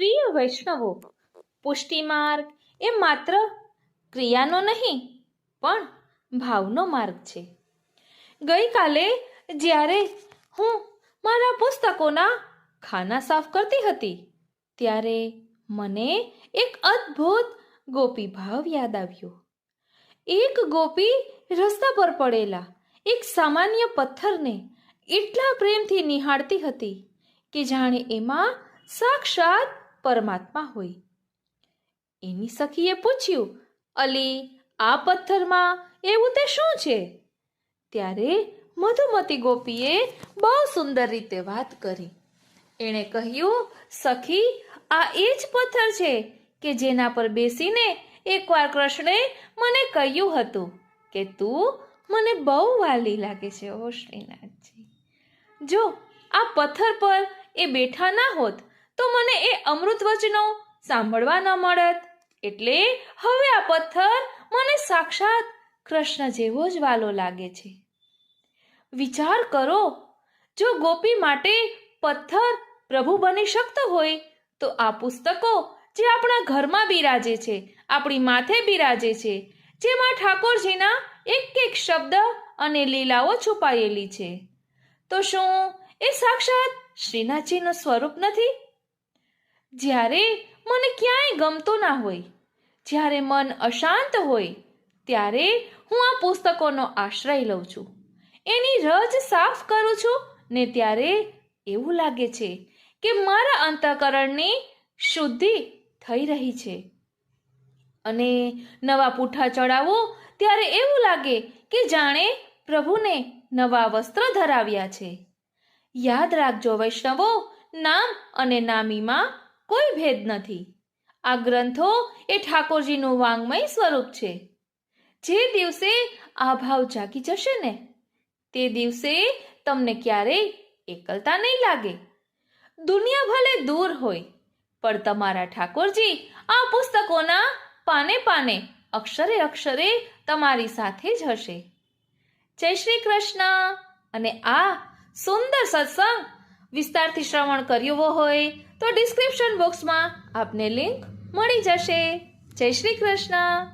પ્રિય વૈષ્ણવો. પુષ્ટિ માર્ગ એ માત્ર ક્રિયાનો નહીં, પણ ભાવનો માર્ગ છે. ગઈકાલે જ્યારે હું મારા પુસ્તકોના ખાના સાફ કરતી હતી, ત્યારે મને એક અદ્ભુત ગોપી ભાવ યાદ આવ્યો. એક ગોપી રસ્તા પર પડેલા એક સામાન્ય પથ્થરને એટલા પ્રેમથી નિહાળતી હતી કે જાણે એમાં સાક્ષાત પરમાત્મા હોય. એની સખીએ પૂછ્યું, અલી, આ પથ્થરમાં એવું તે શું છે? ત્યારે મધુમતી ગોપીએ બહુ સુંદર રીતે વાત કરી. એણે કહ્યું, સખી, આ એ જ પથ્થર છે કે જેના પર બેસીને એકવાર કૃષ્ણે મને કહ્યું હતું કે તું મને બહુ વાલી લાગે છે ઓ શ્રીનાથજી જો આ પથ્થર પર એ બેઠા ના હોત તો મને એ અમૃત વચનો સાંભળવા ન મળત. એટલે હવે આ પથ્થર મને સાક્ષાત કૃષ્ણ જેવો જ વાલો લાગે છે. વિચાર કરો, જો ગોપી માટે પથ્થર પ્રભુ બની શકતો હોય, તો આ પુસ્તકો જે આપણા ઘરમાં બિરાજે છે, આપણી માથે બિરાજે છે, જેમાં ઠાકોરજીના એક એક શબ્દ અને લીલાઓ છુપાયેલી છે, તો શું એ સાક્ષાત શ્રીનાથજીનું સ્વરૂપ નથી? જ્યારે મને ક્યાંય ગમતું ના હોય, જ્યારે મન અશાંત હોય, ત્યારે હું આ પુસ્તકોનો આશ્રય લઉં છું. એની રજ સાફ કરું છું ને ત્યારે એવું લાગે છે કે મારા અંતઃકરણની શુદ્ધિ થઈ રહી છે. અને નવા પૂઠા ચડાવો ત્યારે એવું લાગે કે જાણે પ્રભુને નવા વસ્ત્ર ધરાવ્યા છે. યાદ રાખજો વૈષ્ણવો, નામ અને નામીમાં કોઈ ભેદ નથી. આ ગ્રંથો એ ઠાકોરજીનું વાંગમય સ્વરૂપ છે. જે દિવસે આ ભાવ જાગી જશે ને, તે દિવસે તમને ક્યારેય એકલતા નહીં લાગે. દુનિયા ભલે દૂર હોય, પણ તમારા ઠાકોરજી આ પુસ્તકોના પાને પાને, અક્ષરે અક્ષરે તમારી સાથે જ હશે. જય શ્રી કૃષ્ણ. અને આ સુંદર સત્સંગ વિસ્તારથી શ્રવણ કર્યું હોય તો ડિસ્ક્રિપ્શન બોક્સમાં આપને લિંક મળી જશે. જય શ્રી કૃષ્ણ.